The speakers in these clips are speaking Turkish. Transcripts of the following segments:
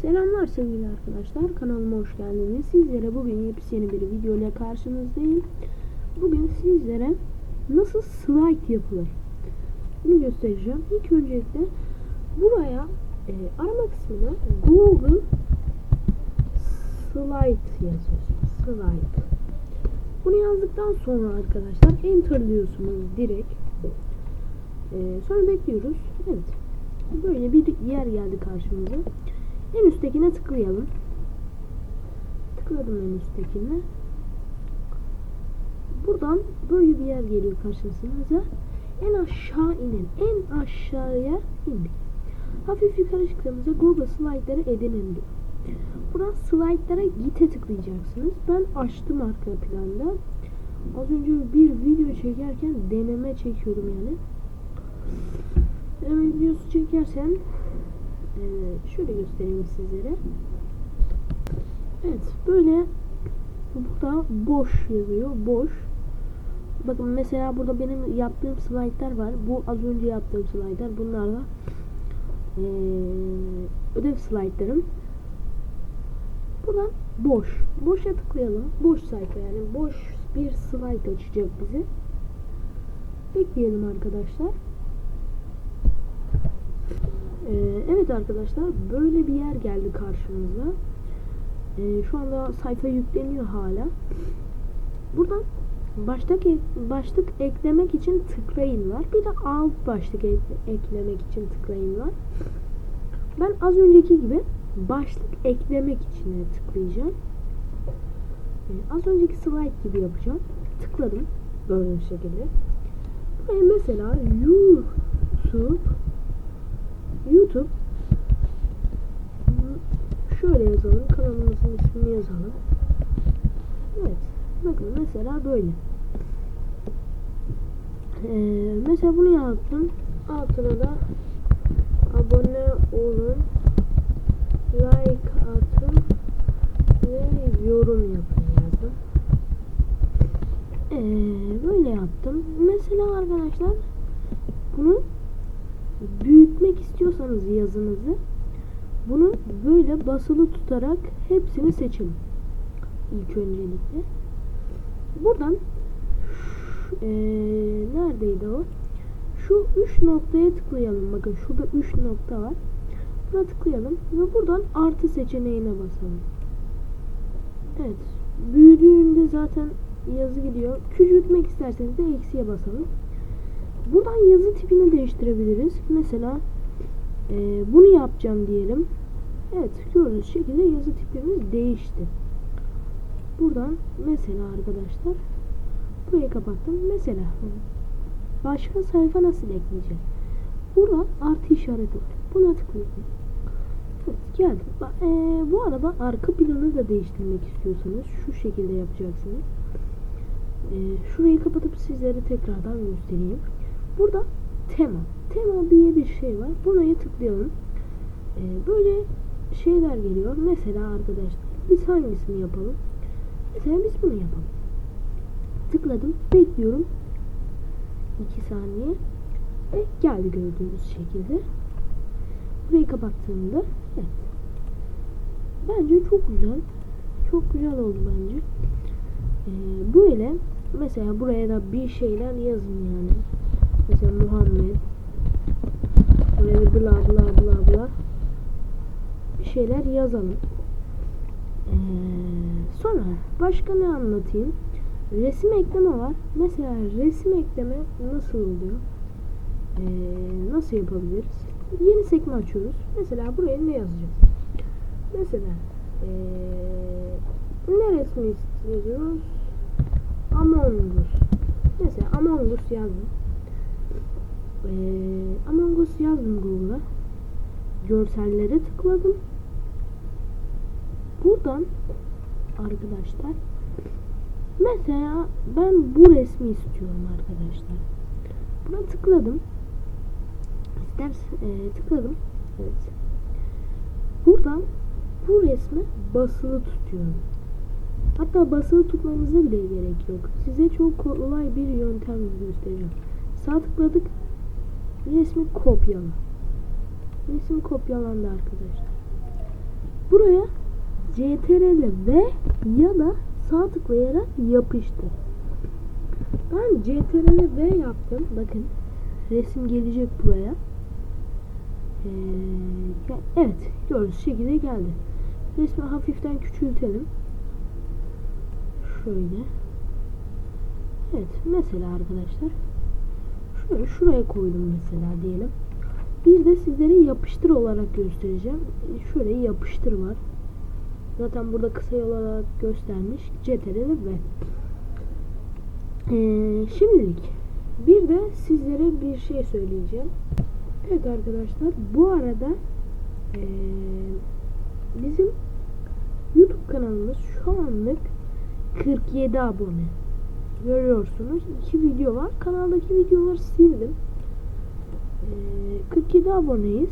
Selamlar sevgili arkadaşlar. Kanalıma hoş geldiniz. Sizlere bugün yepyeni bir video ile karşınızdayım. Bugün sizlere nasıl slide yapılır bunu göstereceğim. İlk öncelikle buraya e, arama kısmına Google Slide yazıyorsunuz. Slide. Bunu yazdıktan sonra arkadaşlar enter diyorsunuz direkt. E, sonra bekliyoruz. Evet. Böyle bir yer geldi karşımıza. En üsttekine tıklayalım. Tıkladım en üsttekine. Buradan böyle bir yer geliyor karşınıza. En aşağı inin. En aşağıya indik. Hafif yukarı çıktığımızda Google Slide'ları edinin diyor. Buradan slide'lara git'e tıklayacaksınız. Ben açtım arka planda. Az önce bir video çekerken deneme çekiyordum yani. Deneme videosu çekersen ee, şöyle göstereyim sizlere. Evet böyle burada boş yazıyor. Boş. Bakın mesela burada benim yaptığım slaytlar var. Bu az önce yaptığım slaytlar. Bunlar da ee, ödev slaytlarım. Buradan boş. Boşa tıklayalım. Boş sayfa yani. Boş bir slayt açacak bizi. Bekleyelim arkadaşlar. Ee, evet arkadaşlar böyle bir yer geldi karşımıza. Ee, şu anda sayfa yükleniyor hala. Buradan başlık başlık eklemek için tıklayın var. Bir de alt başlık eklemek için tıklayın var. Ben az önceki gibi başlık eklemek için tıklayacağım. Ee, az önceki slide gibi yapacağım. Tıkladım gördüğünüz şekilde. Buraya mesela YouTube YouTube şöyle yazalım. Kanalımızın ismini yazalım. Evet. Bakın mesela böyle. Ee, mesela bunu yaptım. Altına da abone olun. Like atın ve yorum yapın yazdım. Ee, böyle yaptım. Mesela arkadaşlar bunu büyütmek istiyorsanız yazınızı bunu böyle basılı tutarak hepsini seçin. İlk öncelikle. Buradan ee, neredeydi o? Şu üç noktaya tıklayalım. Bakın şurada üç nokta var. Buna tıklayalım ve buradan artı seçeneğine basalım. Evet. Büyüdüğünde zaten yazı gidiyor. Küçültmek isterseniz de eksiye basalım. Buradan yazı tipini değiştirebiliriz. Mesela e, bunu yapacağım diyelim. Evet gördüğünüz şekilde yazı tipimiz değişti. Buradan mesela arkadaşlar burayı kapattım. Mesela başka sayfa nasıl ekleyeceğim? Burada artı işareti var. Buna tıklıyorum. Evet geldim. E, bu arada arka planı da değiştirmek istiyorsanız şu şekilde yapacaksınız. E, şurayı kapatıp sizlere tekrardan göstereyim. Burada tema. Tema diye bir şey var. Buna tıklayalım. Ee, böyle şeyler geliyor. Mesela arkadaşlar biz hangisini yapalım? Mesela biz bunu yapalım. Tıkladım. Bekliyorum. 2 saniye. Ve geldi gördüğünüz şekilde. Burayı kapattığımda evet. Bence çok güzel. Çok güzel oldu bence. Ee, böyle mesela buraya da bir şeyler yazın yani. Mesela Muhammed böyle bla bla bla bla bir şeyler yazalım. Ee, sonra başka ne anlatayım? Resim ekleme var. Mesela resim ekleme nasıl oluyor? Ee, nasıl yapabiliriz? Yeni sekme açıyoruz. Mesela buraya ne yazacağız? Mesela ee, ne resmi istiyoruz? Among Us. Mesela Among Us yazdım. Ee, Among Us yazdım Google'a. Görsellere tıkladım. Buradan arkadaşlar mesela ben bu resmi istiyorum arkadaşlar. Buna tıkladım. İster e, tıkladım. Evet. Buradan bu resmi basılı tutuyorum. Hatta basılı tutmamıza bile gerek yok. Size çok kolay bir yöntem göstereceğim. Sağ tıkladık. Resmi kopyala. Resim kopyalandı arkadaşlar. buraya CTRL V ya da sağ tıklayarak yapıştır. Ben CTRL V yaptım. Bakın resim gelecek buraya. Ee, evet gördüğünüz şekilde geldi. Resmi hafiften küçültelim. Şöyle. Evet mesela arkadaşlar. Şuraya koydum mesela diyelim. Bir de sizlere yapıştır olarak göstereceğim. Şöyle yapıştır var. Zaten burada kısa yol olarak göstermiş. CTRL ve ee, şimdilik bir de sizlere bir şey söyleyeceğim. Evet arkadaşlar bu arada ee, bizim YouTube kanalımız şu anlık 47 abone. Görüyorsunuz iki video var. Kanaldaki videoları sildim. Ee, 47 aboneyiz.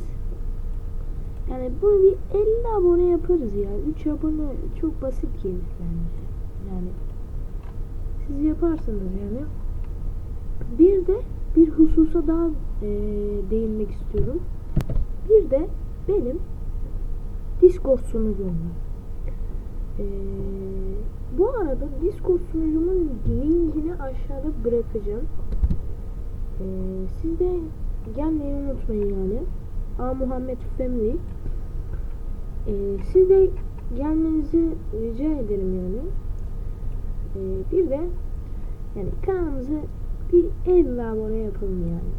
Yani bunu bir 50 abone yaparız ya. 3 abone çok basit gelir bence. Yani siz yaparsınız yani. Bir de bir hususa daha e, değinmek istiyorum. Bir de benim Discord sunucum var. E, bu arada Discord sunucumun linkini aşağıda bırakacağım. E, siz de gelmeyi unutmayın yani. A Muhammed Family. E, siz de gelmenizi rica ederim yani. E, bir de yani kanalımızı bir 50 abone yapalım yani.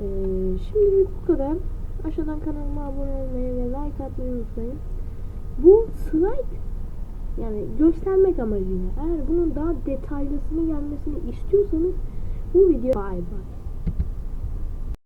Ee, şimdilik bu kadar. Aşağıdan kanalıma abone olmayı ve like atmayı unutmayın. Bu slide yani göstermek amacıyla. Eğer bunun daha detaylısını gelmesini istiyorsanız bu video bay bay.